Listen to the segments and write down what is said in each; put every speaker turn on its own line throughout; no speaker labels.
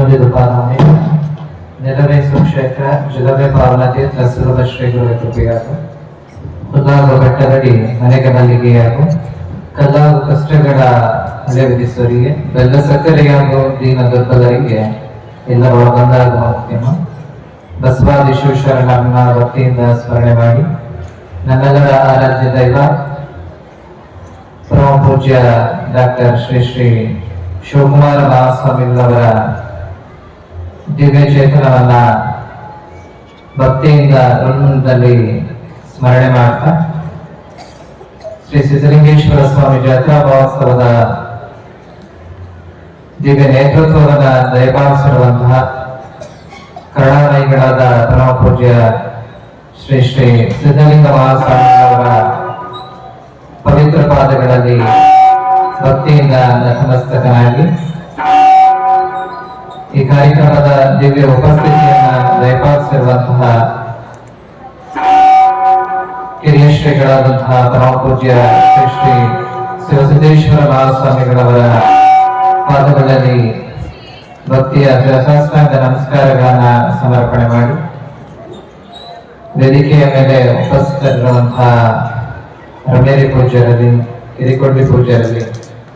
ಪಾಲನೆ ನೆಲವೇ ಸುಕ್ಷೇತ್ರ ಜಲವೇ ಪಾವನತೆ ತ್ರಸುರದ ಶ್ರೀಗಳ ಕೃಪೆಯಾಗು ಬೆಟ್ಟದಲ್ಲಿ ಬೆಟ್ಟದಡಿ ಮನೆಗೆ ಮಲ್ಲಿಗೆಯಾಗು ಕಲ್ಲಾಗು ಕಷ್ಟಗಳ ಅಲೆ ವಿಧಿಸುವರಿಗೆ ಬೆಲ್ಲ ಸಕ್ಕರೆಯಾಗುವ ದೀನ ದುರ್ಬಲರಿಗೆ ಎಲ್ಲ ಒಳಗೊಂದಾಗುವ ಮುಖ್ಯಮ ಬಸವಾದಿ ಶಿವಶರಣರನ್ನ ಭಕ್ತಿಯಿಂದ ಸ್ಮರಣೆ ಮಾಡಿ ನಮ್ಮೆಲ್ಲರ ಆರಾಧ್ಯ ದೈವ ಪರಮ ಪೂಜ್ಯ ಡಾಕ್ಟರ್ ಶ್ರೀ ಶ್ರೀ ಶಿವಕುಮಾರ ಮಹಾಸ್ವಾಮಿಗಳವರ ದಿವ್ಯ ಚೇತನವನ್ನ ಭಕ್ತಿಯಿಂದ ರಂಗದಲ್ಲಿ ಸ್ಮರಣೆ ಮಾಡ್ತಾ, ಶ್ರೀ ಸಿದ್ಧಲಿಂಗೇಶ್ವರ ಸ್ವಾಮಿ ಜಾತ್ರಾ ಮಹೋತ್ಸವದ ದಿವ್ಯ ನೇತೃತ್ವವನ್ನ ದಯಪಾಲಿಸಿರುವಂತಹ ಕರುಣಾನಯಿಗಳಾದ ಪರಮ ಪೂಜ್ಯ ಶ್ರೀ ಶ್ರೀ ಸಿದ್ಧಲಿಂಗ ಮಹಾಸ್ವಾಮಿಯವರ ಪವಿತ್ರ ಪಾದಗಳಲ್ಲಿ ಭಕ್ತಿಯಿಂದ ನತಮಸ್ತಕನಾಗಿ ಈ ಕಾರ್ಯಕ್ರಮದ ದಿವ್ಯ ಉಪಸ್ಥಿತಿಯನ್ನ ದಯಪಾಲಿಸಿರುವಂತಹ ಕಿರಿಯ ಶ್ರೀಗಳಾದಂತಹ ಪರಮ ಪೂಜ್ಯ ಶ್ರೀ ಶ್ರೀ ಶಿವಸಿದ್ದೇಶ್ವರ ಮಹಾಸ್ವಾಮಿಗಳವರ ಪಾದಗಳಲ್ಲಿ ಭಕ್ತಿಯ ಶಿರಸಾಷ್ಟಾಂಗ ನಮಸ್ಕಾರಗಳನ್ನ ಸಮರ್ಪಣೆ ಮಾಡಿ. ವೇದಿಕೆಯ ಮೇಲೆ ಉಪಸ್ಥಿತರಿರುವಂತಹ ರಮೇರಿ ಪೂಜ್ಯರಲ್ಲಿ ಕಿರಿಕೊಂಡಿ ಪೂಜ್ಯರಲ್ಲಿ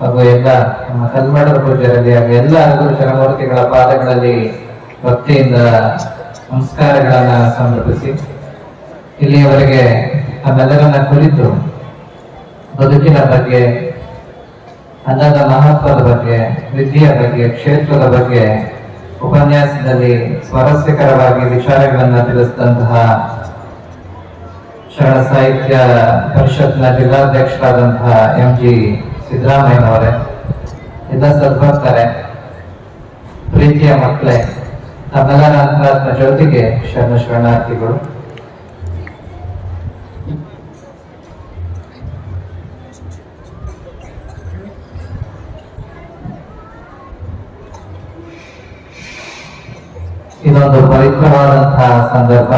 ಹಾಗೂ ಎಲ್ಲ ನಮ್ಮ ಕಲ್ಮಡದ ಪೂಜೆಯಲ್ಲಿ ಹಾಗೂ ಎಲ್ಲ ಶರಮೂರ್ತಿಗಳ ಪಾದಗಳಲ್ಲಿ ಭಕ್ತಿಯಿಂದ ಸಂಸ್ಕಾರಗಳನ್ನ ಸಮರ್ಪಿಸಿ. ಇಲ್ಲಿಯವರೆಗೆ ನಮ್ಮೆಲ್ಲರನ್ನ ಕುರಿತು ಬದುಕಿನ ಬಗ್ಗೆ, ಅನ್ನದ ಮಹತ್ವದ ಬಗ್ಗೆ, ವಿದ್ಯೆಯ ಬಗ್ಗೆ, ಕ್ಷೇತ್ರದ ಬಗ್ಗೆ ಉಪನ್ಯಾಸದಲ್ಲಿ ಸ್ವಾರಸ್ಯಕರವಾಗಿ ವಿಚಾರಗಳನ್ನು ತಿಳಿಸಿದಂತಹ ಶರಣ ಸಾಹಿತ್ಯ ಪರಿಷತ್ನ ಜಿಲ್ಲಾಧ್ಯಕ್ಷರಾದಂತಹ ಎಂ ಜಿ ಸಿದ್ದರಾಮಯ್ಯನವರೇ ಎಲ್ಲ ಸದ್ಭಕ್ತರೇ, ಪ್ರೀತಿಯ ಮಕ್ಕಳೇ, ತಮ್ಮೆಲ್ಲರ ಅಂತರಾತ್ಮ ಜ್ಯೋತಿಗೆ ಶರಣ ಶರಣಾರ್ಥಿಗಳು. ಇದೊಂದು ಪವಿತ್ರವಾದಂತಹ ಸಂದರ್ಭ.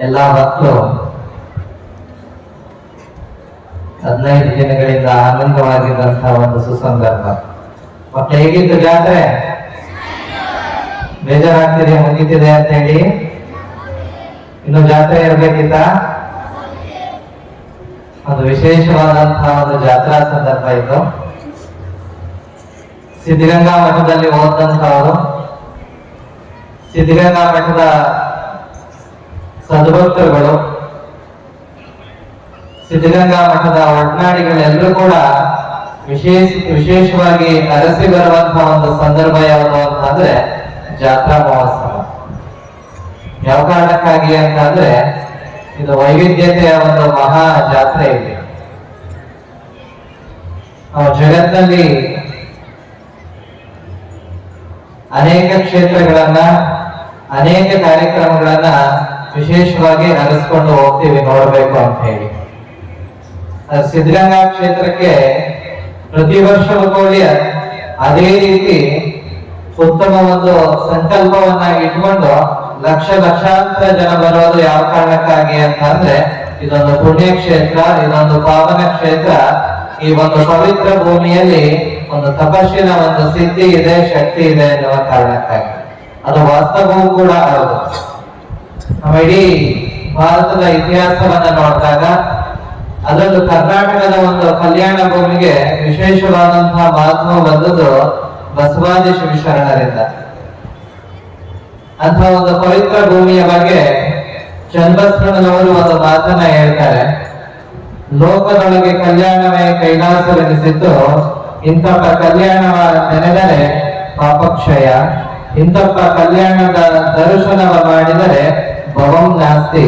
ಎಲ್ಲ ಮಕ್ಕಳು ಹದಿನೈದು ದಿನಗಳಿಂದ ಆನಂದವಾಗಿದ್ದಂತಹ ಒಂದು ಸುಸಂದರ್ಭ. ಮತ್ತೆ ಹೇಗಿತ್ತು ಜಾತ್ರೆ? ಬೇಜಾರಾಗ್ತಿದೆ, ಮುಗಿತಿದೆ ಅಂತ ಹೇಳಿ? ಇನ್ನು ಜಾತ್ರೆ ಇರ್ಬೇಕಿತ್ತ? ಒಂದು ವಿಶೇಷವಾದಂತಹ ಒಂದು ಜಾತ್ರಾ ಸಂದರ್ಭ ಇತ್ತು ಸಿದ್ಧಗಂಗಾ ಮಠದಲ್ಲಿ ಓದಂತವರು ಸಿದ್ಧಗಂಗಾ ಮಠದ ಸದ್ಭಕ್ತರುಗಳು. ಸಿದ್ಧಗಂಗಾ ಮಠದ ಒಡನಾಡಿಗಳೆಲ್ಲರೂ ಕೂಡ ವಿಶೇಷ, ವಿಶೇಷವಾಗಿ ಅರಸಿ ಬರುವಂತಹ ಒಂದು ಸಂದರ್ಭ ಯಾವುದು ಅಂತಂದ್ರೆ ಜಾತ್ರಾ ಮಹೋತ್ಸವ. ಯಾವ ಕಾರಣಕ್ಕಾಗಿ ಅಂತಂದ್ರೆ ಇದು ವೈವಿಧ್ಯತೆಯ ಒಂದು ಮಹಾ ಜಾತ್ರೆ ಇದೆ. ನಾವು ಜಗತ್ತಿನಲ್ಲಿ ಅನೇಕ ಕ್ಷೇತ್ರಗಳನ್ನ, ಅನೇಕ ಕಾರ್ಯಕ್ರಮಗಳನ್ನ ವಿಶೇಷವಾಗಿ ನಡೆಸ್ಕೊಂಡು ಹೋಗ್ತೀವಿ ನೋಡ್ಬೇಕು ಅಂತ ಹೇಳಿ. ಸಿದ್ಧಗಂಗಾ ಕ್ಷೇತ್ರಕ್ಕೆ ಪ್ರತಿ ವರ್ಷವೂ ಕೂಡ ಅದೇ ರೀತಿ ಉತ್ತಮ ಒಂದು ಸಂಕಲ್ಪವನ್ನ ಇಟ್ಕೊಂಡು ಲಕ್ಷ ಲಕ್ಷಾಂತರ ಜನ ಬರೋದು ಯಾವ ಕಾರಣಕ್ಕಾಗಿ ಅಂತ ಅಂದ್ರೆ ಇದೊಂದು ಪುಣ್ಯ ಕ್ಷೇತ್ರ ಇದೊಂದು ಪಾವನ ಕ್ಷೇತ್ರ. ಈ ಒಂದು ಪವಿತ್ರ ಭೂಮಿಯಲ್ಲಿ ಒಂದು ತಪಸ್ಸಿನ ಒಂದು ಸಿದ್ಧಿ ಇದೆ, ಶಕ್ತಿ ಇದೆ ಎನ್ನುವ ಕಾರಣಕ್ಕಾಗಿ. ಅದು ವಾಸ್ತವವೂ ಕೂಡ ಹೌದು. ನಮ್ಮ ಇಡೀ ಭಾರತದ ಇತಿಹಾಸವನ್ನ ನೋಡಿದಾಗ ಅದರಲ್ಲೂ ಕರ್ನಾಟಕದ ಒಂದು ಕಲ್ಯಾಣ ಭೂಮಿಗೆ ವಿಶೇಷವಾದಂತಹ ಮಹತ್ವ ಬಂದದ್ದು ಬಸವಾದಿ ಶಿವಶರಣರಿಂದ. ಅಂತ ಒಂದು ಪವಿತ್ರ ಭೂಮಿಯ ಬಗ್ಗೆ ಚನ್ನಬಸವಣ್ಣನವರು ಒಂದು ಮಾತನ್ನ ಹೇಳ್ತಾರೆ. ಲೋಕದೊಳಗೆ ಕಲ್ಯಾಣವೇ ಕೈಲಾಸವೆನಿಸಿದ್ದು ಇಂಥಪ್ಪ ಕಲ್ಯಾಣವ ನೆನೆದರೆ ಪಾಪಕ್ಷಯ ಇಂಥಪ್ಪ ಕಲ್ಯಾಣದ ದರ್ಶನವ ಮಾಡಿದರೆ ಭವಂ ನಾಸ್ತಿ.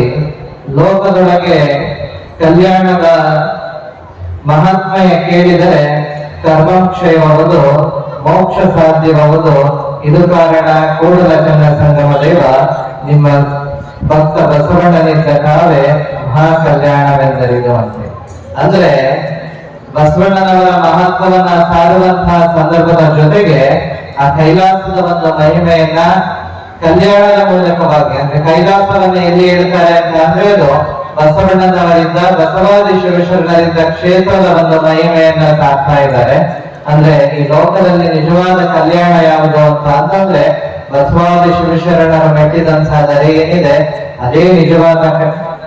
ಲೋಕದೊಳಗೆ ಕಲ್ಯಾಣದ ಮಹಾತ್ಮೆಯ ಕೇಳಿದರೆ ಕರ್ಮಕ್ಷಯವಾಗುವುದು ಮೋಕ್ಷ ಸಾಧ್ಯವಾಗುವುದು ಇದು ಕಾರಣ ಕೂಡಲ ಚಂದ್ರ ಸಂಗಮ ದೇವ ನಿಮ್ಮ ಭಕ್ತ ಬಸವಣ್ಣನಿದ್ದ ಕಾವೇ ಮಹಾ ಕಲ್ಯಾಣವೆಂದರಿದು ಅಂದ್ರೆ ಬಸವಣ್ಣನವರ ಮಹತ್ವವನ್ನ ಸಾರುವಂತಹ ಸಂದರ್ಭದ ಜೊತೆಗೆ ಆ ಕೈಲಾಸದ ಒಂದು ಮಹಿಮೆಯನ್ನ ಕಲ್ಯಾಣದ ಮೂಲಕವಾಗಿ, ಅಂದ್ರೆ ಕೈಲಾಸವನ್ನ ಎಲ್ಲಿ ಹೇಳ್ತಾರೆ ಅಂತ ಅಂದ್ರೆ ಅದು ಬಸವಣ್ಣನವರಿಂದ ಬಸವಾದಿ ಶಿವಶರಣರಿಂದ ಕ್ಷೇತ್ರದ ಒಂದು ಮಹಿಮೆಯನ್ನ ಸಾಕ್ತಾ ಇದ್ದಾರೆ. ಅಂದ್ರೆ ಈ ಲೋಕದಲ್ಲಿ ನಿಜವಾದ ಕಲ್ಯಾಣ ಯಾವುದು ಅಂತ ಅಂತಂದ್ರೆ ಬಸವಾದಿ ಶಿವಶರಣರು ಮೆಟ್ಟಿದಂತಹ ದರಿ ಏನಿದೆ? ಅದೇ ನಿಜವಾದ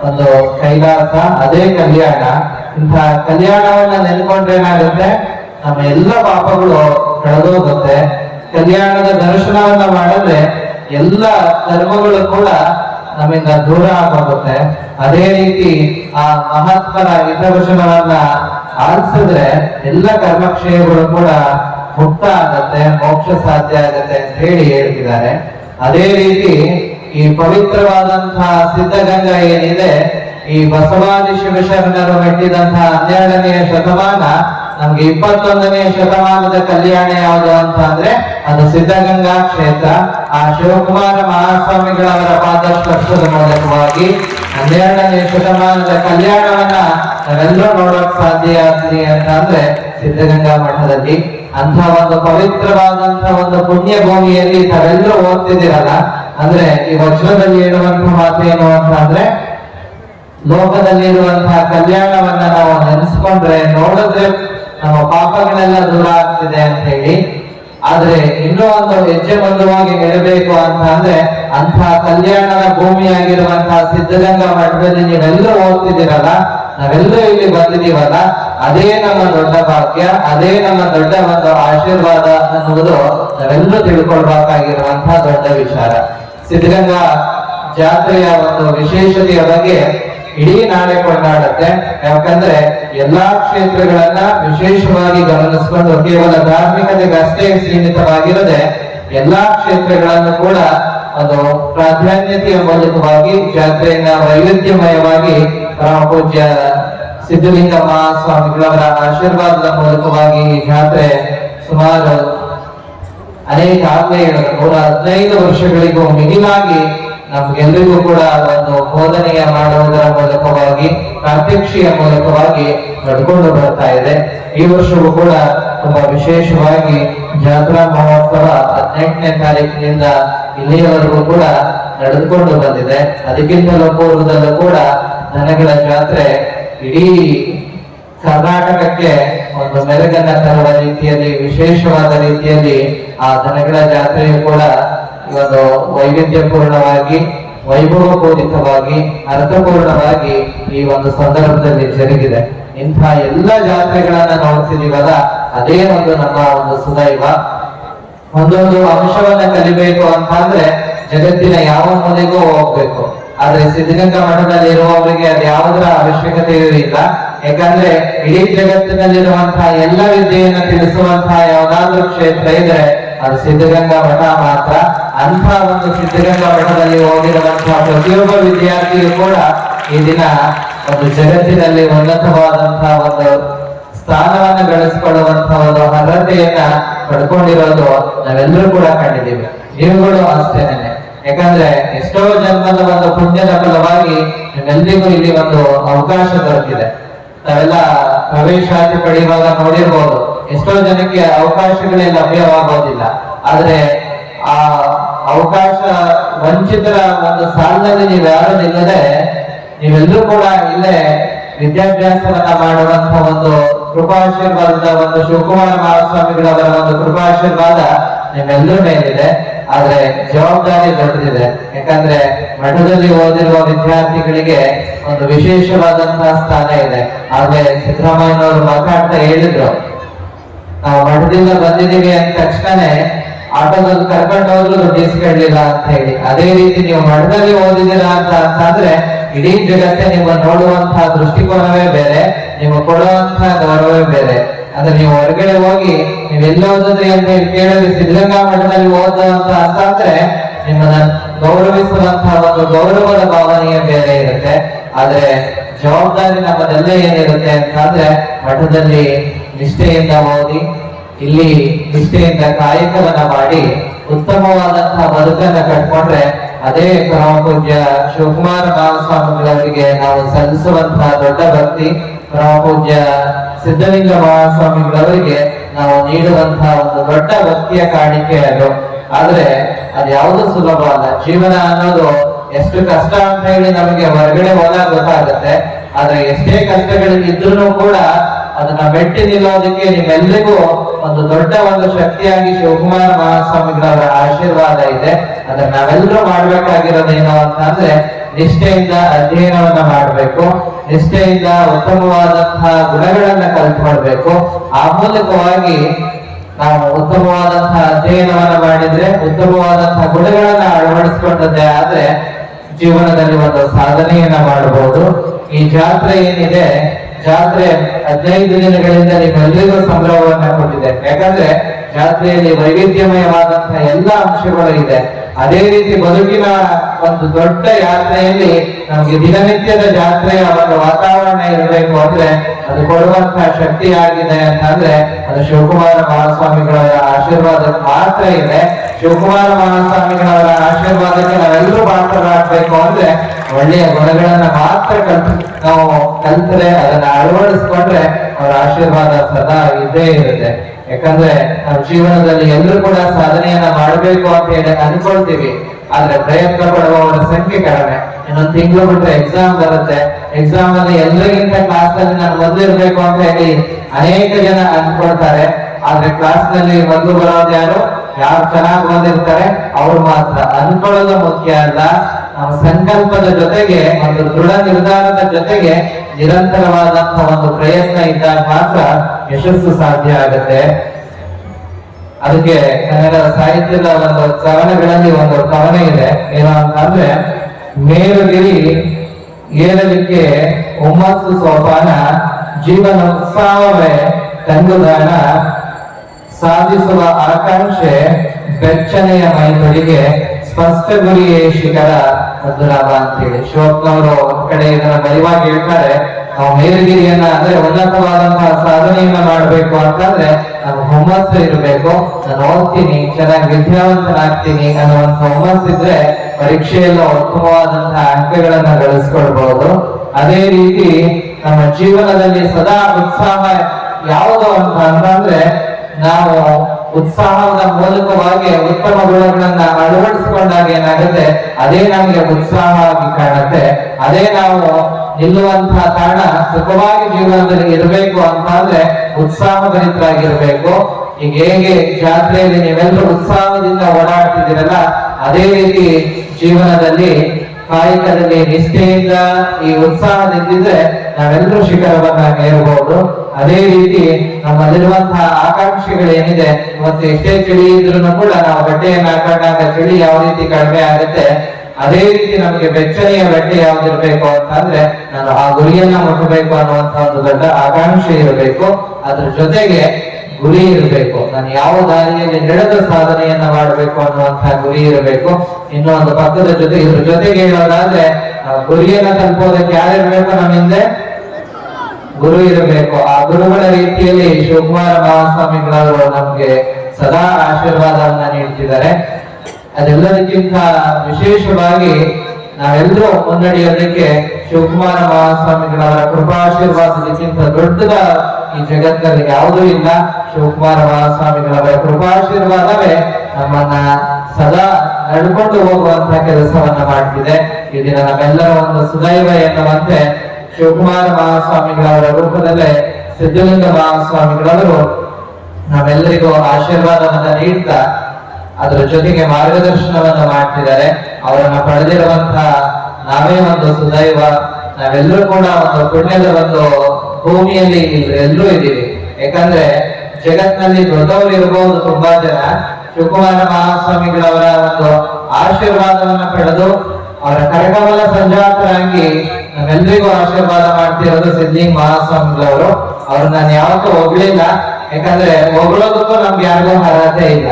ಒಂದು ಕೈಲಾಸ, ಅದೇ ಕಲ್ಯಾಣ. ಇಂತಹ ಕಲ್ಯಾಣವನ್ನ ನೆನ್ಕೊಂಡ್ರೆ ಏನಾಗುತ್ತೆ? ನಮ್ಮ ಎಲ್ಲ ಪಾಪಗಳು ಕಳೆದೋಗುತ್ತೆ. ಕಲ್ಯಾಣದ ದರ್ಶನವನ್ನ ಮಾಡಿದ್ರೆ ಎಲ್ಲ ಧರ್ಮಗಳು ಕೂಡ ನಮ್ಮಿಂದ ದೂರ ಆಗೋಗುತ್ತೆ. ಅದೇ ರೀತಿ ಆ ಮಹಾತ್ಮರ ಹಿತವಚನವನ್ನ ಆರಿಸಿದ್ರೆ ಎಲ್ಲ ಕರ್ಮಕ್ಷಯಗಳು ಕೂಡ ಮುಕ್ತ ಆಗತ್ತೆ, ಮೋಕ್ಷ ಸಾಧ್ಯ ಆಗತ್ತೆ ಅಂತ ಹೇಳಿ ಹೇಳ್ತಿದ್ದಾರೆ ಅದೇ ರೀತಿ ಈ ಪವಿತ್ರವಾದಂತಹ ಸಿದ್ಧಗಂಗಾ ಏನಿದೆ, ಈ ಬಸವಾದಿ ಶಿವಶರಣರು ಮೆಟ್ಟಿದಂತಹ ಹನ್ನೆರಡನೆಯ ಶತಮಾನ, ನಮ್ಗೆ ಇಪ್ಪತ್ತೊಂದನೆಯ ಶತಮಾನದ ಕಲ್ಯಾಣ ಯಾವುದು ಅಂತ ಅಂದ್ರೆ ಅದು ಸಿದ್ಧಗಂಗಾ ಕ್ಷೇತ್ರ. ಆ ಶಿವಕುಮಾರ ಮಹಾಸ್ವಾಮಿಗಳವರ ಪಾದಸ್ಪರ್ಶದ ಮೂಲಕವಾಗಿ ಹನ್ನೆರಡನೇ ಶತಮಾನದ ಕಲ್ಯಾಣವನ್ನ ನಾವೆಲ್ಲರೂ ನೋಡೋಕ್ ಸಾಧ್ಯ ಆಗ್ಲಿ ಅಂತ ಅಂದ್ರೆ ಸಿದ್ಧಗಂಗಾ ಮಠದಲ್ಲಿ ಅಂತ ಒಂದು ಪವಿತ್ರವಾದಂತಹ ಒಂದು ಪುಣ್ಯ ಭೂಮಿಯಲ್ಲಿ ತಾವೆಲ್ಲರೂ ಓದ್ತಿದ್ದೀರಲ್ಲ, ಅಂದ್ರೆ ಈ ವಜ್ರದಲ್ಲಿ ಹೇಳುವಂತಹ ಮಾತು ಏನು ಅಂತ ಅಂದ್ರೆ ಲೋಕದಲ್ಲಿರುವಂತಹ ಕಲ್ಯಾಣವನ್ನ ನಾವು ನೆನೆಸ್ಕೊಂಡ್ರೆ ನೋಡಿದ್ರೆ ನಮ್ಮ ಪಾಪಗಳೆಲ್ಲ ದೂರ ಆಗ್ತಿದೆ ಅಂತ ಹೇಳಿ ಆದ್ರೆ ಇನ್ನೂ ಒಂದು ಹೆಜ್ಜೆ ಬಂಧುವಾಗಿ ಹೇಳಬೇಕು ಅಂತ ಅಂದ್ರೆ ಅಂತಹ ಕಲ್ಯಾಣದ ಭೂಮಿಯಾಗಿರುವಂತಹ ಸಿದ್ಧಗಂಗಾ ಮಠದಲ್ಲಿ ನೀವೆಲ್ಲರೂ ಓದ್ತಿದ್ದೀರಲ್ಲ? ನಾವೆಲ್ಲರೂ ಇಲ್ಲಿ ಬಂದಿದ್ದೀವಲ್ಲ? ಅದೇ ನಮ್ಮ ದೊಡ್ಡ ಭಾಗ್ಯ, ಅದೇ ನಮ್ಮ ದೊಡ್ಡ ಒಂದು ಆಶೀರ್ವಾದ ಅನ್ನುವುದು ನಾವೆಲ್ಲರೂ ತಿಳ್ಕೊಳ್ಬೇಕಾಗಿರುವಂತಹ ದೊಡ್ಡ ವಿಚಾರ. ಸಿದ್ಧಗಂಗಾ ಜಾತ್ರೆಯ ಒಂದು ವಿಶೇಷತೆಯ ಬಗ್ಗೆ ಇಡೀ ನಾಳೆ ಕೊಂಡಾಡುತ್ತೆ. ಯಾಕಂದ್ರೆ ಎಲ್ಲಾ ಕ್ಷೇತ್ರಗಳನ್ನ ವಿಶೇಷವಾಗಿ ಗಮನಿಸಿಕೊಂಡು ಕೇವಲ ಧಾರ್ಮಿಕತೆಗಷ್ಟೇ ಸೀಮಿತವಾಗಿರದೆ ಎಲ್ಲಾ ಕ್ಷೇತ್ರಗಳನ್ನು ಕೂಡ ಒಂದು ಪ್ರಾಧಾನ್ಯತೆಯ ಮೂಲಕವಾಗಿ, ಜಾತ್ರೆಯನ್ನ ವೈವಿಧ್ಯಮಯವಾಗಿ ಪೂಜ್ಯ ಸಿದ್ಧಲಿಂಗ ಮಹಾಸ್ವಾಮಿಗಳವರ ಆಶೀರ್ವಾದದ ಮೂಲಕವಾಗಿ ಈ ಜಾತ್ರೆ ಸುಮಾರು ಅನೇಕ ಆಗ್ನೇಯಗಳು ನೂರ ಹದಿನೈದು ವರ್ಷಗಳಿಗೂ ಮಿಗಿಲಾಗಿ ನಮ್ಗೆಲ್ಲರಿಗೂ ಕೂಡ ಒಂದು ಬೋಧನೆಯ ಮಾಡುವುದರ ಮೂಲಕವಾಗಿ, ಪ್ರಾತ್ಯಕ್ಷಿಯ ಮೂಲಕವಾಗಿ ನಡ್ಕೊಂಡು ಬರ್ತಾ ಇದೆ. ಈ ವರ್ಷವೂ ಕೂಡ ತುಂಬಾ ವಿಶೇಷವಾಗಿ ಜಾತ್ರಾ ಮಹೋತ್ಸವ ಹದಿನೆಂಟನೇ ತಾರೀಕಿನಿಂದ ಇಲ್ಲಿಯವರೆಗೂ ಕೂಡ ನಡೆದುಕೊಂಡು ಬಂದಿದೆ. ಅದಕ್ಕಿಂತಲೂ ಪೂರ್ವದಲ್ಲೂ ಕೂಡ ದನಗಳ ಜಾತ್ರೆ ಇಡೀ ಕರ್ನಾಟಕಕ್ಕೆ ಒಂದು ಮೆರುಗನ್ನ ತರುವ ರೀತಿಯಲ್ಲಿ, ವಿಶೇಷವಾದ ರೀತಿಯಲ್ಲಿ ಆ ದನಗಳ ಜಾತ್ರೆಯು ಕೂಡ ಒಂದು ವೈವಿಧ್ಯಪೂರ್ಣವಾಗಿ, ವೈಭವಪೂರಿತವಾಗಿ, ಅರ್ಥಪೂರ್ಣವಾಗಿ ಈ ಒಂದು ಸಂದರ್ಭದಲ್ಲಿ ಜರುಗಿದೆ. ಇಂಥ ಎಲ್ಲ ಜಾತ್ರೆಗಳನ್ನ ನೋಡ್ತಿದೀವಲ್ಲ ಅದೇ ಒಂದು ನಮ್ಮ ಒಂದು ಸುದೈವ. ಒಂದೊಂದು ಅಂಶವನ್ನ ಕಲಿಬೇಕು ಅಂತ ಅಂದ್ರೆ ಜಗತ್ತಿನ ಯಾವ ಮೂಲೆಗೂ ಹೋಗ್ಬೇಕು. ಆದ್ರೆ ಸಿದ್ಧಗಂಗಾ ಮಠದಲ್ಲಿ ಇರುವವರಿಗೆ ಅದು ಯಾವುದರ ಅವಶ್ಯಕತೆಯೂ ಇಲ್ಲ ಯಾಕಂದ್ರೆ ಇಡೀ ಜಗತ್ತಿನಲ್ಲಿರುವಂತಹ ಎಲ್ಲ ವಿದ್ಯೆಯನ್ನ ತಿಳಿಸುವಂತಹ ಯಾವ್ದಾದ್ರು ಕ್ಷೇತ್ರ ಇದೆ ಅದು ಸಿದ್ಧಗಂಗಾ ಮಠ ಮಾತ್ರ. ಅಂತ ಒಂದು ಸಿದ್ಧಗಂಗಾ ಮಠದಲ್ಲಿ ಹೋಗಿರುವಂತಹ ಪ್ರತಿಯೊಬ್ಬ ವಿದ್ಯಾರ್ಥಿಯು ಕೂಡ ಈ ದಿನ ಒಂದು ಜಗತ್ತಿನಲ್ಲಿ ಉನ್ನತವಾದಂತಹ ಒಂದು ಸ್ಥಾನವನ್ನು ಗಳಿಸಿಕೊಳ್ಳುವಂತಹ ಒಂದು ಅರ್ಹತೆಯನ್ನ ಪಡ್ಕೊಂಡಿರೋದು ನಾವೆಲ್ಲರೂ ಕೂಡ ಕಂಡಿದ್ದೀವಿ. ನೀವುಗಳು ಅಷ್ಟೇನೆ. ಯಾಕಂದ್ರೆ ಎಷ್ಟೋ ಜನ್ಮದ ಒಂದು ಪುಣ್ಯದ ಫಲವಾಗಿ ನಿಮ್ಮೆಲ್ಲರಿಗೂ ಇಲ್ಲಿ ಒಂದು ಅವಕಾಶ ದೊರಕಿದೆ. ತಾವೆಲ್ಲ ಪ್ರವೇಶಾತಿ ಪಡೆಯುವಾಗ ನೋಡಿರ್ಬೋದು. ಎಷ್ಟೋ ಜನಕ್ಕೆ ಅವಕಾಶಗಳೇ ಲಭ್ಯವಾಗೋದಿಲ್ಲ. ಆದ್ರೆ ಆ ಅವಕಾಶ ವಂಚಿತರ ಒಂದು ಸಾಲಿನಲ್ಲಿ ನೀವು ಯಾರು ನಿಲ್ಲದೆ ನೀವೆಲ್ಲರೂ ಕೂಡ ಇಲ್ಲೇ ವಿದ್ಯಾಭ್ಯಾಸವನ್ನ ಮಾಡುವಂತಹ ಒಂದು ಕೃಪಾಶೀರ್ವಾದದ ಒಂದು ಶಿವಕುಮಾರ ಮಹಾಸ್ವಾಮಿಗಳವರ ಒಂದು ಕೃಪಾಶೀರ್ವಾದ ನಿಮ್ಮೆಲ್ಲರ ಮೇಲಿದೆ. ಆದ್ರೆ ಜವಾಬ್ದಾರಿ ದೊಡ್ಡದಿದೆ. ಯಾಕಂದ್ರೆ ಮಠದಲ್ಲಿ ಓದಿರುವ ವಿದ್ಯಾರ್ಥಿಗಳಿಗೆ ಒಂದು ವಿಶೇಷವಾದಂತಹ ಸ್ಥಾನ ಇದೆ. ಆದ್ರೆ ಸಿದ್ದರಾಮಯ್ಯನವರು ಮಾತಾಡ್ತಾ ಹೇಳಿದ್ರು ಮಠದಿಂದ ಬಂದಿದ್ದೀವಿ ಅಂದ ತಕ್ಷಣನೇ ಆಟೋದಲ್ಲಿ ಕರ್ಕೊಂಡು ಹೋದ್ರು ದುಡ್ಡು ಕಡ್ಲಿಲ್ಲ ಅಂತ ಹೇಳಿ. ಅದೇ ರೀತಿ ನೀವು ಮಠದಲ್ಲಿ ಓದಿದ್ದೀರಾ ಅಂತ ಅಂತಂದ್ರೆ ಇಡೀ ಜಗತ್ತೇ ನಿಮ್ಮ ನೋಡುವಂತಹ ದೃಷ್ಟಿಕೋನವೇ ಬೇರೆ ನಿಮ್ಗೆ ಕೊಡುವಂತಹ ಗೌರವವೇ ಬೇರೆ. ಅಂದ್ರೆ ನೀವು ಹೊರಗಡೆ ಹೋಗಿ ನೀವ್ ಎಲ್ಲ ಓದಿದ್ರಿ ಅಂತ ಹೇಳಿ ಕೇಳಿದ್ರೆ ಸಿದ್ಧಗಂಗಾ ಮಠದಲ್ಲಿ ಓದ ಅಂತ ಅಂತಂದ್ರೆ ನಿಮ್ಮನ್ನ ಗೌರವಿಸುವಂತಹ ಒಂದು ಗೌರವದ ಭಾವನೆಯೇ ಬೇರೆ ಇರುತ್ತೆ. ಆದ್ರೆ ಜವಾಬ್ದಾರಿ ನಮ್ಮದೆಲ್ಲ ಏನಿರುತ್ತೆ ಅಂತಂದ್ರೆ ಮಠದಲ್ಲಿ ನಿಷ್ಠೆಯಿಂದ ಓದಿ, ಇಲ್ಲಿ ನಿಷ್ಠೆಯಿಂದ ಕಾಯಕವನ್ನ ಮಾಡಿ, ಉತ್ತಮವಾದಂತಹ ಬದುಕನ್ನ ಕಟ್ಕೊಂಡ್ರೆ ಅದೇ ಪರಮ ಪೂಜ್ಯ ಶಿವಕುಮಾರ ಮಹಾಸ್ವಾಮಿಗಳವರಿಗೆ ನಾವು ಸಲ್ಲಿಸುವಂತಹ ದೊಡ್ಡ ಭಕ್ತಿ ಪರಮ ಪೂಜ್ಯ ಸಿದ್ಧಲಿಂಗ ಮಹಾಸ್ವಾಮಿಗಳವರಿಗೆ ನಾವು ನೀಡುವಂತಹ ಒಂದು ದೊಡ್ಡ ಭಕ್ತಿಯ ಕಾಣಿಕೆ ಅದು. ಆದ್ರೆ ಅದು ಯಾವುದು ಸುಲಭ ಅಲ್ಲ. ಜೀವನ ಅನ್ನೋದು ಎಷ್ಟು ಕಷ್ಟ ಅಂತ ಹೇಳಿ ನಮಗೆ ಹೊರಗಡೆ ಹೋದಾಗ ಗೊತ್ತಾಗುತ್ತೆ. ಆದ್ರೆ ಎಷ್ಟೇ ಕಷ್ಟಗಳಿದ್ರು ಕೂಡ ಅದನ್ನ ಮೆಟ್ಟಿ ನಿಲ್ಲೋದಕ್ಕೆ ನಿಮ್ಮೆಲ್ಲರಿಗೂ ಒಂದು ದೊಡ್ಡ ಒಂದು ಶಕ್ತಿಯಾಗಿ ಶಿವಕುಮಾರ ಮಹಾಸ್ವಾಮಿಗಳವರ ಆಶೀರ್ವಾದ ಇದೆ. ಅದನ್ನ ನಾವೆಲ್ಲರೂ ಮಾಡ್ಬೇಕಾಗಿರೋದೇನು ಅಂತ ಅಂದ್ರೆ ನಿಷ್ಠೆಯಿಂದ ಅಧ್ಯಯನವನ್ನ ಮಾಡಬೇಕು. ನಿಷ್ಠೆಯಿಂದ ಉತ್ತಮವಾದಂತಹ ಗುಣಗಳನ್ನ ಕಲ್ತ್ಕೊಳ್ಬೇಕು. ಆ ಮೂಲಕವಾಗಿ ನಾವು ಉತ್ತಮವಾದಂತಹ ಅಧ್ಯಯನವನ್ನ ಮಾಡಿದ್ರೆ ಉತ್ತಮವಾದಂತಹ ಗುಣಗಳನ್ನ ಅಳವಡಿಸಿಕೊಂಡದ್ದೇ ಆದ್ರೆ ಜೀವನದಲ್ಲಿ ಒಂದು ಸಾಧನೆಯನ್ನ ಮಾಡಬಹುದು ಈ ಜಾತ್ರೆ ಏನಿದೆ ಜಾತ್ರೆ ಹದಿನೈದು ದಿನಗಳಿಂದ ನಿಮ್ಮೆಲ್ಲರಿಗೂ ಸಂಭ್ರಮವನ್ನ ಕೊಟ್ಟಿದೆ. ಯಾಕಂದ್ರೆ ಜಾತ್ರೆಯಲ್ಲಿ ವೈವಿಧ್ಯಮಯವಾದಂತಹ ಎಲ್ಲ ಅಂಶಗಳು ಇದೆ. ಅದೇ ರೀತಿ ಬದುಕಿನ ಒಂದು ದೊಡ್ಡ ಯಾತ್ರೆಯಲ್ಲಿ ನಮ್ಗೆ ದಿನನಿತ್ಯದ ಜಾತ್ರೆಯ ಒಂದು ವಾತಾವರಣ ಇರಬೇಕು ಅಂದ್ರೆ ಅದು ಕೊಡುವಂತಹ ಶಕ್ತಿ ಆಗಿದೆ ಅಂತಂದ್ರೆ ಅದು ಶಿವಕುಮಾರ ಮಹಾಸ್ವಾಮಿಗಳವರ ಆಶೀರ್ವಾದ ಮಾತ್ರ ಇದೆ ಶಿವಕುಮಾರ ಮಹಾಸ್ವಾಮಿಗಳವರ ಆಶೀರ್ವಾದಕ್ಕೆ ನಾವೆಲ್ಲರೂ ಪಾತ್ರರಾಗಬೇಕು ಅಂದ್ರೆ ಒಳ್ಳೆಯ ಗುಣಗಳನ್ನ ಮಾತ್ರ ಕಲ್ತು, ನಾವು ಕಲ್ತ್ರೆ, ಅದನ್ನ ಅಳವಡಿಸ್ಕೊಂಡ್ರೆ ಅವರ ಆಶೀರ್ವಾದ ಸದಾ ಇದ್ದೇ ಇರುತ್ತೆ. ಯಾಕಂದ್ರೆ ನಮ್ಮ ಜೀವನದಲ್ಲಿ ಎಲ್ಲರೂ ಕೂಡ ಸಾಧನೆಯನ್ನ ಮಾಡಬೇಕು ಅಂತ ಹೇಳಿ ಅನ್ಕೊಳ್ತೀವಿ. ಆದ್ರೆ ಪ್ರಯತ್ನ ಪಡುವವರ ಸಂಖ್ಯೆ ಕಡಿಮೆ. ಇನ್ನೊಂದು ತಿಂಗಳು ಬಿಟ್ಟರೆ ಎಕ್ಸಾಮ್ ಬರುತ್ತೆ. ಎಕ್ಸಾಮ್ ಅಲ್ಲಿ ಎಲ್ಲರಿಗಿಂತ ಕ್ಲಾಸ್ ಅಲ್ಲಿ ನಾನು ಮೊದಲಿರ್ಬೇಕು ಅಂತ ಹೇಳಿ ಅನೇಕ ಜನ ಅನ್ಕೊಳ್ತಾರೆ. ಆದ್ರೆ ಕ್ಲಾಸ್ನಲ್ಲಿ ಮೊದಲು ಬರೋದು ಯಾರು? ಯಾರು ಚೆನ್ನಾಗಿ ಓದಿರ್ತಾರೆ, ಅವ್ರು ಮಾತ್ರ. ಅನ್ಕೊಳ್ಳೋದು ಮುಖ್ಯ ಅಲ್ಲ. ನಮ್ಮ ಸಂಕಲ್ಪದ ಜೊತೆಗೆ, ಒಂದು ದೃಢ ನಿರ್ಧಾರದ ಜೊತೆಗೆ ನಿರಂತರವಾದಂತ ಒಂದು ಪ್ರಯತ್ನ ಇದ್ದಾಗ ಮಾತ್ರ ಯಶಸ್ಸು ಸಾಧ್ಯ ಆಗುತ್ತೆ. ಅದಕ್ಕೆ ಕನ್ನಡ ಸಾಹಿತ್ಯದ ಒಂದು ಕವನಗಳಲ್ಲಿ ಒಂದು ಕವನ ಇದೆ. ಏನು ಅಂತಂದ್ರೆ ಮೇರುಗಿರಿ ಏರಲಿಕ್ಕೆ ಒಮ್ಮತ್ತು ಸೋಪಾನ ಜೀವನ ಉತ್ಸಾಹವೇ ತಂಗುದಾಣ ಸಾಧಿಸುವ ಆಕಾಂಕ್ಷೆ ಬೆಚ್ಚನೆಯ ಮೈಗಳಿಗೆ ಸ್ಪಷ್ಟ ಗುರಿಯೇ ಶಿಖರ ಮಧುರಾಭ ಅಂತೇಳಿ. ಶಿವಪ್ಪನವರು ಒಂದ್ ಕಡೆ ಇದನ್ನ ಬರಿವಾಗಿ ಹೇಳ್ತಾರೆ. ನಾವು ಮೇಲುಗಿರಿಯನ್ನ ಅಂದ್ರೆ ಉನ್ನತವಾದಂತಹ ಸಾಧನೆಯನ್ನ ಮಾಡ್ಬೇಕು ಅಂತಂದ್ರೆ ನಾನು ಹುಮ್ಮಸ್ ಇರಬೇಕು. ನಾನು ಓದ್ತೀನಿ, ಚೆನ್ನಾಗಿ ವಿದ್ಯಾವಂತನಾಗ್ತೀನಿ ಅನ್ನುವಂತ ಹುಮ್ಮಸ್ಸಿದ್ರೆ ಪರೀಕ್ಷೆಯಲ್ಲ ಉತ್ತಮವಾದಂತಹ ಅಂಕಗಳನ್ನ ಗಳಿಸ್ಕೊಳ್ಬಹುದು. ಅದೇ ರೀತಿ ನಮ್ಮ ಜೀವನದಲ್ಲಿ ಸದಾ ಉತ್ಸಾಹ ಯಾವುದು ಅಂತ ಅಂತಂದ್ರೆ ನಾವು ಉತ್ಸಾಹದ ಮೂಲಕವಾಗಿ ಉತ್ತಮ ಗುಣಗಳನ್ನ ಅಳವಡಿಸಿಕೊಂಡಾಗ ಏನಾಗುತ್ತೆ? ಅದೇ ನಮಗೆ ಉತ್ಸಾಹ ಆಗಿ ಕಾಣುತ್ತೆ. ಅದೇ ನಾವು ನಿಲ್ಲುವಂತಹ ಕಾರಣ ಸುಖವಾಗಿ ಜೀವನದಲ್ಲಿ ಇರಬೇಕು ಅಂತ ಅಂದ್ರೆ ಉತ್ಸಾಹ ಭರಿತರಾಗಿರ್ಬೇಕು. ಈಗ ಹೇಗೆ ಜಾತ್ರೆಯಲ್ಲಿ ನೀವೆಲ್ಲರೂ ಉತ್ಸಾಹದಿಂದ ಓಡಾಡ್ತಿದ್ದೀರಲ್ಲ, ಅದೇ ರೀತಿ ಜೀವನದಲ್ಲಿ ಕಾಯಕದಲ್ಲಿ ನಿಷ್ಠೆಯಿಂದ ಈ ಉತ್ಸಾಹ ನಿಂತಿದ್ರೆ ನಾವೆಲ್ಲರೂ ಶಿಖರವನ್ನ ಏರಬಹುದು. ಅದೇ ರೀತಿ ನಮ್ಮಲ್ಲಿರುವಂತಹ ಆಕಾಂಕ್ಷೆಗಳೇನಿದೆ ಮತ್ತೆ ಎಷ್ಟೇ ಚಳಿ ಇದ್ರೂ ಕೂಡ ನಾವು ಬಟ್ಟೆಯನ್ನು ಹಾಕೊಂಡಾಗ ಚಳಿ ಯಾವ ರೀತಿ ಕಡಿಮೆ ಆಗುತ್ತೆ, ಅದೇ ರೀತಿ ನಮಗೆ ಬೆಚ್ಚನೆಯ ಬಟ್ಟೆ ಯಾವ್ದಿರ್ಬೇಕು ಅಂತಂದ್ರೆ ನಾನು ಆ ಗುರಿಯನ್ನ ಮುಟ್ಟಬೇಕು ಅನ್ನುವಂತ ಒಂದು ದೊಡ್ಡ ಆಕಾಂಕ್ಷೆ ಇರಬೇಕು. ಅದ್ರ ಜೊತೆಗೆ ಗುರಿ ಇರಬೇಕು. ನಾನು ಯಾವ ದಾರಿಯಲ್ಲಿ ನಡೆದ ಸಾಧನೆಯನ್ನ ಮಾಡಬೇಕು ಅನ್ನುವಂತಹ ಗುರಿ ಇರಬೇಕು. ಇನ್ನು ಒಂದು ಪಕ್ಕದ ಜೊತೆ ಇದ್ರ ಜೊತೆಗೆ ಹೇಳೋದಾದ್ರೆ ಗುರಿಯನ್ನ ತಲುಪೋದಕ್ಕೆ ಯಾರಿರ್ಬೇಕು ನಮ್ಮ ಹಿಂದೆ? ಗುರು ಇರಬೇಕು. ಆ ಗುರುಗಳ ರೀತಿಯಲ್ಲಿ ಶಿವಕುಮಾರ ಮಹಾಸ್ವಾಮಿಗಳವರು ನಮ್ಗೆ ಸದಾ ಆಶೀರ್ವಾದವನ್ನ ನೀಡ್ತಿದ್ದಾರೆ. ಅದೆಲ್ಲದಕ್ಕಿಂತ ವಿಶೇಷವಾಗಿ ನಾವೆಲ್ಲರೂ ಮುನ್ನಡೆಯೋದಕ್ಕೆ ಶಿವಕುಮಾರ ಮಹಾಸ್ವಾಮಿಗಳವರ ಕೃಪಾಶೀರ್ವಾದದಕ್ಕಿಂತ ದೊಡ್ಡದ ಈ ಜಗತ್ತಲ್ಲಿ ಯಾವುದೂ ಇಲ್ಲ. ಶಿವಕುಮಾರ ಮಹಾಸ್ವಾಮಿಗಳ ಕೃಪಾಶೀರ್ವಾದವೇ ನಮ್ಮನ್ನ ಸದಾ ನಡ್ಕೊಂಡು ಹೋಗುವಂತ ಕೆಲಸವನ್ನ ಮಾಡ್ತಿದೆ. ಈ ದಿನ ನಮ್ಮೆಲ್ಲರ ಒಂದು ಸುದೈವ ಎನ್ನುವಂತೆ ಶಿವಕುಮಾರ ಮಹಾಸ್ವಾಮಿಗಳವರ ರೂಪದಲ್ಲೇ ಸಿದ್ಧಲಿಂಗ ಮಹಾಸ್ವಾಮಿಗಳವರು ನಾವೆಲ್ಲರಿಗೂ ಆಶೀರ್ವಾದವನ್ನ ನೀಡ್ತಾ ಅದರ ಜೊತೆಗೆ ಮಾರ್ಗದರ್ಶನವನ್ನ ಮಾಡ್ತಿದ್ದಾರೆ. ಅವರನ್ನ ಪಡೆದಿರುವಂತಹ ನಾವೇ ಒಂದು ಸುದೈವ. ನಾವೆಲ್ಲರೂ ಕೂಡ ಒಂದು ಪುಣ್ಯದ ಒಂದು ಭೂಮಿಯಲ್ಲಿ ಎಲ್ಲರೂ ಇದ್ದೀವಿ ಯಾಕಂದ್ರೆ ಜಗತ್ನಲ್ಲಿ ದೊಡ್ಡವರು ಇರಬಹುದು ತುಂಬಾ ಜನ. ಶಿವಕುಮಾರ ಮಹಾಸ್ವಾಮಿಗಳವರ ಒಂದು ಆಶೀರ್ವಾದವನ್ನ ಪಡೆದು ಅವರ ಕರಕಮಲ ಸಂಜಾತರಾಗಿ ನಮ್ಮೆಲ್ಲರಿಗೂ ಆಶೀರ್ವಾದ ಮಾಡ್ತಿರೋದು ಸಿದ್ಲಿಂಗ್ ಮಹಾಸ್ವಾಮಿಗಳವರು. ಅವ್ರು ನಾನು ಯಾವತ್ತೂ ಹೋಗ್ಲಿಲ್ಲ ಯಾಕಂದ್ರೆ ಹೋಗ್ಲೋದಕ್ಕೂ ನಮ್ಗೆ ಯಾರಿಗೂ ಅರ್ಹತೆ ಇಲ್ಲ.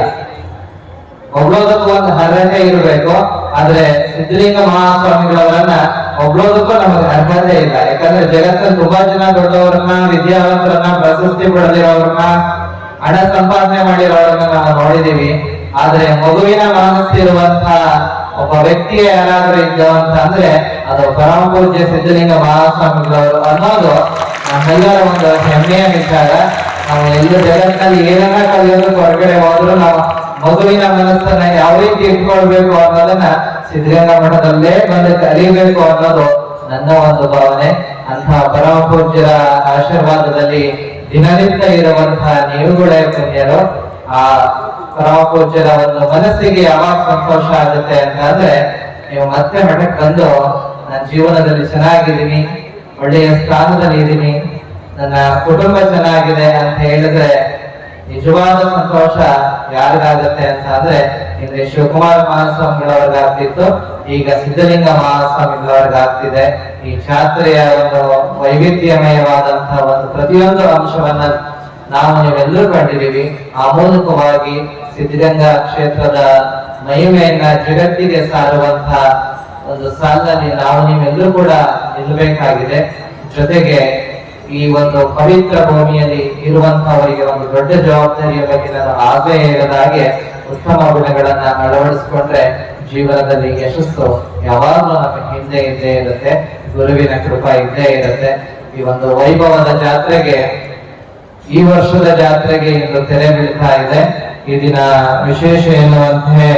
ಹೊಗಳೋದಕ್ಕೂ ಒಂದು ಅರ್ಹತೆ ಇರಬೇಕು, ಆದ್ರೆ ಸಿದ್ಧಲಿಂಗ ಮಹಾಸ್ವಾಮಿಗಳವರನ್ನ ಒಬ್ಳೋದಕ್ಕೂ ನಮಗೆ ಅರ್ಹತೆ ಇಲ್ಲ. ಯಾಕಂದ್ರೆ ಜಗತ್ತಲ್ಲಿ ತುಂಬಾ ಜನ ದೊಡ್ಡವರನ್ನ, ವಿದ್ಯಾವಂತರನ್ನ, ಪ್ರಶಸ್ತಿ ಪಡೆದಿರೋರನ್ನ ಹಣ ಸಂಪಾದನೆ ಮಾಡಿರೋರನ್ನ ನಾವು ನೋಡಿದೀವಿ. ಆದ್ರೆ ಮಗುವಿನ ಮನಸ್ಸಿರುವಂತಹ ಒಬ್ಬ ವ್ಯಕ್ತಿ ಯಾರಾದ್ರೂ ಇದ್ದು ಅಂತ ಅಂದ್ರೆ ಅದು ಪರಮ ಪೂಜ್ಯ ಸಿದ್ಧಲಿಂಗ ಮಹಾಸ್ವಾಮಿಗಳವರು ಅನ್ನೋದು ನಮ್ಮೆಲ್ಲರ ಒಂದು ಹೆಮ್ಮೆಯ ವಿಚಾರ. ನಾವು ಎಲ್ಲ ಜಗತ್ತಿನಲ್ಲಿ ಏನನ್ನ ಕಲಿಯೋದಕ್ಕೆ ಹೊರಗಡೆ ಹೋದ್ರು ನಾವು ಮಗುವಿನ ಮನಸ್ಸನ್ನ ಯಾವ ರೀತಿ ಇಟ್ಕೊಳ್ಬೇಕು ಅನ್ನೋದನ್ನ ಸಿದ್ಧಗಂಗಾ ಮಠದಲ್ಲೇ ಬಂದು ಕಲಿಬೇಕು ಅನ್ನೋದು ನನ್ನ ಒಂದು ಭಾವನೆ. ಅಂತಹ ಪರಮ ಪೂಜ್ಯರ ಆಶೀರ್ವಾದದಲ್ಲಿ ದಿನನಿತ್ಯ ಇರುವಂತಹ ನೀವುಗಳೇ ಪುಣ್ಯರು. ಆ ಪರಮ ಪೂಜ್ಯರ ಒಂದು ಮನಸ್ಸಿಗೆ ಯಾವಾಗ ಸಂತೋಷ ಆಗುತ್ತೆ ಅಂತಂದ್ರೆ ನೀವು ಮತ್ತೆ ಮಠಕ್ಕೆ ಬಂದು ನನ್ನ ಜೀವನದಲ್ಲಿ ಚೆನ್ನಾಗಿದ್ದೀನಿ, ಒಳ್ಳೆಯ ಸ್ಥಾನದಲ್ಲಿ ಇದ್ದೀನಿ ನನ್ನ ಕುಟುಂಬ ಚೆನ್ನಾಗಿದೆ ಅಂತ ಹೇಳಿದ್ರೆ ನಿಜವಾದ ಸಂತೋಷ ಯಾರಿಗಾಗತ್ತೆ ಅಂತ ಅಂದ್ರೆ ಹಿಂದೆ ಶಿವಕುಮಾರ ಮಹಾಸ್ವಾಮಿಗಳವ್ರಿಗಾಗ್ತಿತ್ತು ಈಗ ಸಿದ್ಧಲಿಂಗ ಮಹಾಸ್ವಾಮಿಗಳವ್ರಿಗಾಗ್ತಿದೆ ಈ ಜಾತ್ರೆಯ ಒಂದು ವೈವಿಧ್ಯಮಯವಾದಂತಹ ಒಂದು ಪ್ರತಿಯೊಂದು ಅಂಶವನ್ನ ನಾವು ನೀವೆಲ್ಲರೂ ಕಂಡಿದ್ದೀವಿ. ಆ ಮೂಲಕವಾಗಿ ಸಿದ್ಧಗಂಗಾ ಕ್ಷೇತ್ರದ ಮಹಿಮೆಯನ್ನ ಜಗತ್ತಿಗೆ ಸಾರುವಂತಹ ಒಂದು ಸಾಲಿನಲ್ಲಿ ನಾವು ನೀವೆಲ್ಲರೂ ಕೂಡ ನಿಲ್ಲಬೇಕಾಗಿದೆ. ಜೊತೆಗೆ ಈ ಒಂದು ಪವಿತ್ರ ಭೂಮಿಯಲ್ಲಿ ಇರುವಂತಹವರಿಗೆ ಒಂದು ದೊಡ್ಡ ಜವಾಬ್ದಾರಿಯ ಬಗ್ಗೆ ನಾನು ಆಗಲೇ ಹೇಳಿದ ಹಾಗೆ ಉತ್ತಮ ಗುಣಗಳನ್ನ ಅಳವಡಿಸಿಕೊಂಡ್ರೆ ಜೀವನದಲ್ಲಿ ಯಶಸ್ಸು ಯಾವಾಗಲೂ ನಮ್ಮ ಹಿಂದೆ ಇದ್ದೇ ಇರುತ್ತೆ, ಗುರುವಿನ ಕೃಪ ಇದ್ದೇ ಇರುತ್ತೆ. ಈ ಒಂದು ವೈಭವದ ಜಾತ್ರೆಗೆ, ಈ ವರ್ಷದ ಜಾತ್ರೆಗೆ ಇಂದು ತೆರೆ ಬೀಳ್ತಾ ಇದೆ. ಈ ದಿನ ವಿಶೇಷ ಎನ್ನುವಂತೆ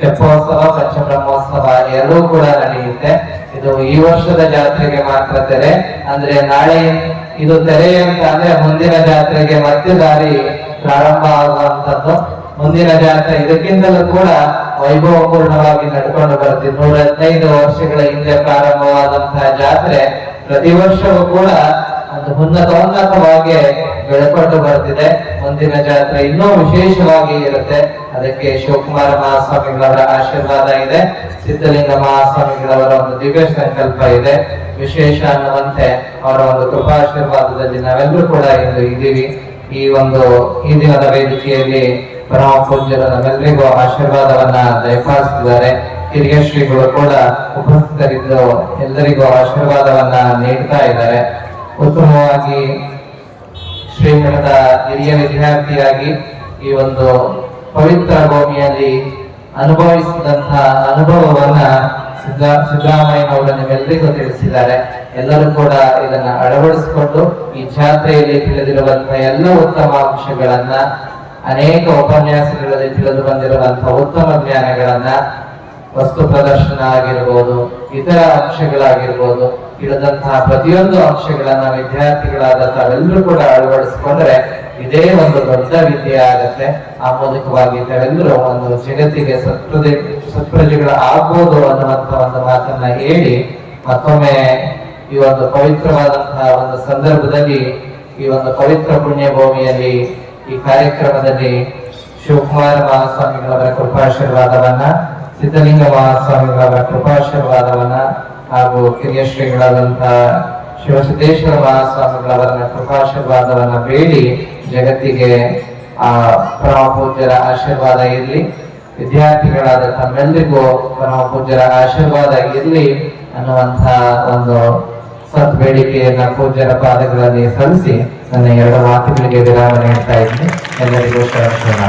ತೆಪ್ಪೋತ್ಸವ, ಪಂಚಬ್ರಹ್ಮೋತ್ಸವ ಎರಡೂ ಕೂಡ ನಡೆಯುತ್ತೆ. ಇದು ಈ ವರ್ಷದ ಜಾತ್ರೆಗೆ ಮಾತ್ರ ತೆರೆ. ಅಂದ್ರೆ ನಾಳೆ ಇದು ತೆರೆ ಅಂತ ಅಂದ್ರೆ ಮುಂದಿನ ಜಾತ್ರೆಗೆ ಮತ್ತೆ ದಾರಿ ಪ್ರಾರಂಭ ಆಗುವಂತದ್ದು ಮುಂದಿನ ಜಾತ್ರೆ ಇದಕ್ಕಿಂತಲೂ ಕೂಡ ವೈಭವಪೂರ್ಣವಾಗಿ ನಡ್ಕೊಂಡು ಬರ್ತೀವಿ ನೂರ ಹದಿನೈದು ವರ್ಷಗಳ ಹಿಂದೆ ಪ್ರಾರಂಭವಾದಂತಹ ಜಾತ್ರೆ ಪ್ರತಿ ವರ್ಷವೂ ಕೂಡ ಒಂದು ಉನ್ನತೋನ್ನತವಾಗಿ ಬೆಳಕೊಂಡು ಬರ್ತಿದೆ. ಮುಂದಿನ ಜಾತ್ರೆ ಇನ್ನೂ ವಿಶೇಷವಾಗಿ ಇರುತ್ತೆ. ಅದಕ್ಕೆ ಶಿವಕುಮಾರ ಮಹಾಸ್ವಾಮಿಗಳವರ ಆಶೀರ್ವಾದ ಇದೆ. ಸಿದ್ಧಲಿಂಗ ಮಹಾಸ್ವಾಮಿಗಳವರ ಒಂದು ದಿವ್ಯ ಸಂಕಲ್ಪ ಇದೆ. ವಿಶೇಷ ಅನ್ನುವಂತೆ ಅವರ ಒಂದು ಕೃಪಾಶೀರ್ವಾದದಲ್ಲಿ ನಾವೆಲ್ಲರೂ ಕೂಡ ಇಂದು ಇದ್ದೀವಿ. ಈ ಒಂದು ಹಿಂದಿನ ವೇದಿಕೆಯಲ್ಲಿ ಪರಮ ಪೂಜ್ಯರ ನಮ್ಮೆಲ್ಲರಿಗೂ ಆಶೀರ್ವಾದವನ್ನ ದಯಪಾಲಿಸಿದ್ದಾರೆ. ಹಿರಿಯ ಶ್ರೀಗಳು ಕೂಡ ಉಪಸ್ಥಿತರಿದ್ದು ಎಲ್ಲರಿಗೂ ಆಶೀರ್ವಾದವನ್ನ ನೀಡ್ತಾ ಇದ್ದಾರೆ. ಉತ್ತಮವಾಗಿ ಶ್ರೀಮಠದ ಹಿರಿಯ ವಿದ್ಯಾರ್ಥಿಯಾಗಿ ಈ ಒಂದು ಪವಿತ್ರ ಭೂಮಿಯಲ್ಲಿ ಅನುಭವಿಸಿದಂತಹ ಅನುಭವವನ್ನ ಸಿದ್ದ ಸಿದ್ದರಾಮಯ್ಯನವರು ನಿಮ್ಮೆಲ್ಲರಿಗೂ ತಿಳಿಸಿದ್ದಾರೆ. ಎಲ್ಲರೂ ಕೂಡ ಇದನ್ನ ಅಳವಡಿಸಿಕೊಂಡು ಈ ಜಾತ್ರೆಯಲ್ಲಿ ತಿಳಿದಿರುವಂತಹ ಎಲ್ಲ ಉತ್ತಮ ಅಂಶಗಳನ್ನ, ಅನೇಕ ಉಪನ್ಯಾಸಗಳಲ್ಲಿ ತಿಳಿದು ಬಂದಿರುವಂತಹ ಉತ್ತಮ ಜ್ಞಾನಗಳನ್ನ, ವಸ್ತು ಪ್ರದರ್ಶನ ಆಗಿರ್ಬೋದು, ಇತರ ಅಂಶಗಳಾಗಿರ್ಬೋದು ಇಳಿದಂತಹ ಪ್ರತಿಯೊಂದು ಅಂಶಗಳನ್ನ ವಿದ್ಯಾರ್ಥಿಗಳಾದ ತಾವೆಲ್ಲರೂ ಕೂಡ ಅಳವಡಿಸಿಕೊಂಡ್ರೆ ಇದೇ ಒಂದು ದೊಡ್ಡ ವಿದ್ಯೆ ಆಗತ್ತೆ. ಆ ಮೂಲಕವಾಗಿ ತಾವೆಲ್ಲರೂ ಒಂದು ಜಗತ್ತಿಗೆ ಸತ್ಪ್ರಜೆ, ಸತ್ಪ್ರಜೆಗಳ ಆಗ್ಬೋದು ಅನ್ನುವಂತ ಒಂದು ಮಾತನ್ನ ಹೇಳಿ ಮತ್ತೊಮ್ಮೆ ಈ ಒಂದು ಪವಿತ್ರವಾದಂತಹ ಒಂದು ಸಂದರ್ಭದಲ್ಲಿ ಈ ಒಂದು ಪವಿತ್ರ ಪುಣ್ಯ ಭೂಮಿಯಲ್ಲಿ ಈ ಕಾರ್ಯಕ್ರಮದಲ್ಲಿ ಶಿವಕುಮಾರ ಮಹಾಸ್ವಾಮಿಗಳವರ ಕೃಪಾಶೀರ್ವಾದವನ್ನ ಸಿದ್ಧಲಿಂಗ ಮಹಾಸ್ವಾಮಿಗಳವರ ಕೃಪಾಶೀರ್ವಾದವನ್ನ ಹಾಗೂ ಕಿರಿಯ ಶ್ರೀಗಳಾದಂತಹ ಶಿವಸಿದ್ದೇಶ್ವರ ಮಹಾಸ್ವಾಮಿಗಳವರ ಕೃಪಾಶೀರ್ವಾದವನ್ನ ಬೇಡಿ. ಜಗತ್ತಿಗೆ ಆ ಪರಮ ಪೂಜ್ಯರ ಆಶೀರ್ವಾದ ಇರಲಿ. ವಿದ್ಯಾರ್ಥಿಗಳಾದ ತಮ್ಮೆಲ್ಲರಿಗೂ ಪರಮ ಪೂಜ್ಯರ ಆಶೀರ್ವಾದ ಇರಲಿ ಅನ್ನುವಂತಹ ಒಂದು ಸತ್ ಬೇಡಿಕೆಯನ್ನ ಪೂಜ್ಯರ ಪಾದಗಳಲ್ಲಿ ಸಲ್ಲಿಸಿ ನನ್ನ ಎರಡು ಮಾತುಗಳಿಗೆ ವಿರಾಮ ನೀಡ್ತಾ ಇದ್ದೀನಿ. ಎಲ್ಲರಿಗೂ ಶರಣ